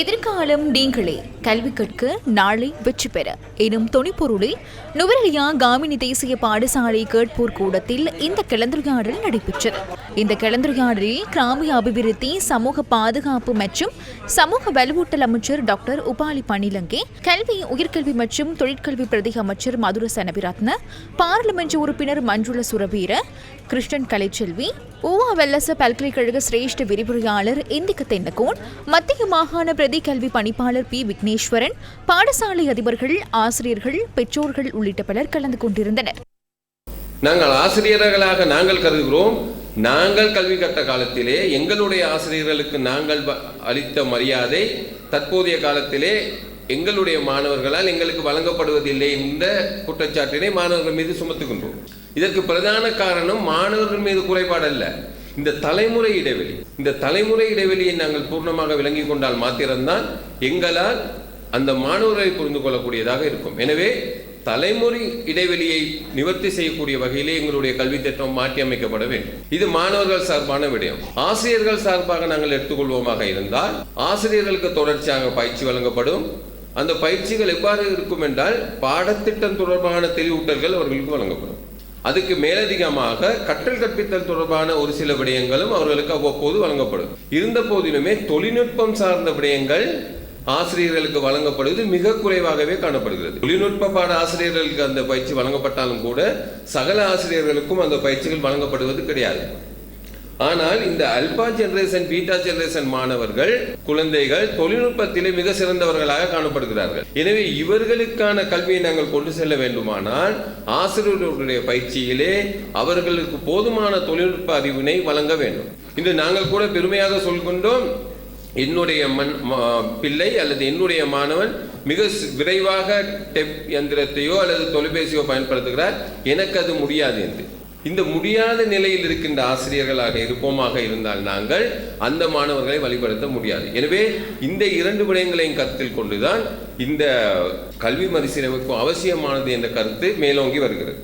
எதிர்காலம் நீங்களே. கல்வி கற்க நாளை வெற்றி பெற. எனும் துணிப்பொருளில் நுவரெலியா காமினி தேசிய பாடசாலை கேட்போர் கூடத்தில் இந்த கலந்துரையாடல் நடைபெற்றது. இந்த கலந்துரையாடலில் கிராமிய அபிவிருத்தி சமூக பாதுகாப்பு மற்றும் சமூக வலுவூட்டல் அமைச்சர் டாக்டர் உபாலி பணிலங்கே கல்வி உயர்கல்வி மற்றும் தொழிற்கல்வி பிரதி அமைச்சர் மதுர சனபிரத்ன பாராளுமன்ற உறுப்பினர் மஞ்சுள சுரவீர கிருஷ்ணன் கலைச்செல்வி ஊவா வெல்லச பல்கலைக்கழக சிரேஷ்ட விரிவுரையாளர் இந்திக்க தென்னகோன் மத்திய மாகாண பிரதி கல்வி பணிப்பாளர் பி. விக்னேஸ்வரன் பாடசாலை அதிபர்கள் ஆசிரியர்கள் பெற்றோர்கள் உள்ளிட்ட பலர் கலந்து கொண்டிருந்தனர். நாங்கள் ஆசிரியர்களாக நாங்கள் கருதுகிறோம். நாங்கள் கல்வி கட்ட காலத்திலே எங்களுடைய ஆசிரியர்களுக்கு நாங்கள் அளித்த மரியாதை தற்போதைய காலத்திலே எங்களுடைய மாணவர்களால் எங்களுக்கு வழங்கப்படுவதில்லை என்ற குற்றச்சாட்டினை மாணவர்கள் மீது சுமத்துகின்றோம். இதற்கு பிரதான காரணம் மாணவர்கள் மீது குறைபாடு அல்ல இந்த தலைமுறை இடைவெளி. இந்த தலைமுறை இடைவெளியை நாங்கள் பூர்ணமாக விளங்கி கொண்டால் மாத்திரம்தான் எங்களால் அந்த மாணவர்களை புரிந்து கொள்ளக்கூடியதாக இருக்கும். எனவே தலைமுறை இடைவெளியை நிவர்த்தி செய்யக்கூடிய வகையிலே எங்களுடைய கல்வி திட்டம் மாற்றி அமைக்கப்பட வேண்டும். இது மாணவர்கள் சார்பான விடயம். ஆசிரியர்கள் சார்பாக நாங்கள் எடுத்துக்கொள்வோமாக இருந்தால் ஆசிரியர்களுக்கு தொடர்ச்சியாக பயிற்சி வழங்கப்படும். அந்த பயிற்சிகள் எவ்வாறு இருக்கும் என்றால் பாடத்திட்டம் தொடர்பான தெளிவூட்டல்கள் அவர்களுக்கு வழங்கப்படும். அதுக்கு மேலதிகமாக கற்றல் கற்பித்தல் தொடர்பான ஒரு சில விடயங்களும் அவர்களுக்கு அவ்வப்போது வழங்கப்படும். இருந்த போதிலுமே தொழில்நுட்பம் சார்ந்த விடயங்கள் ஆசிரியர்களுக்கு வழங்கப்படுவது மிக குறைவாகவே காணப்படுகிறது. தொழில்நுட்ப பாட ஆசிரியர்களுக்கு அந்த பயிற்சி வழங்கப்பட்டாலும் கூட சகல ஆசிரியர்களுக்கும் அந்த பயிற்சிகள் வழங்கப்படுவது கிடையாது. ஆனால் இந்த அல்பா ஜெனரேஷன் பீட்டா ஜெனரேஷன் மாணவர்கள் குழந்தைகள் தொழில்நுட்பத்திலே மிக சிறந்தவர்களாக காணப்படுகிறார்கள். எனவே இவர்களுக்கான கல்வியை நாங்கள் கொண்டு செல்ல வேண்டுமானால் ஆசிரியர்களுடைய பயிற்சியிலே அவர்களுக்கு போதுமான தொழில்நுட்ப அறிவினை வழங்க வேண்டும். இன்று நாங்கள் கூட பெருமையாக சொல்கின்றோம் என்னுடைய மண் பிள்ளை அல்லது என்னுடைய மாணவன் மிக விரைவாக டெப் எந்திரத்தையோ அல்லது தொலைபேசியோ பயன்படுத்துகிறார். எனக்கு அது முடியாது என்று. இந்த முடியாத நிலையில் இருக்கின்ற ஆசிரியர்களாக இருப்போமாக இருந்தால் நாங்கள் அந்த மாணவர்களை வழிபடுத்த முடியாது. எனவே இந்த இரண்டு விடயங்களையும் கருத்தில் கொண்டுதான் இந்த கல்வி மறுசீரமைப்பு அவசியமானது என்ற கருத்து மேலோங்கி வருகிறது.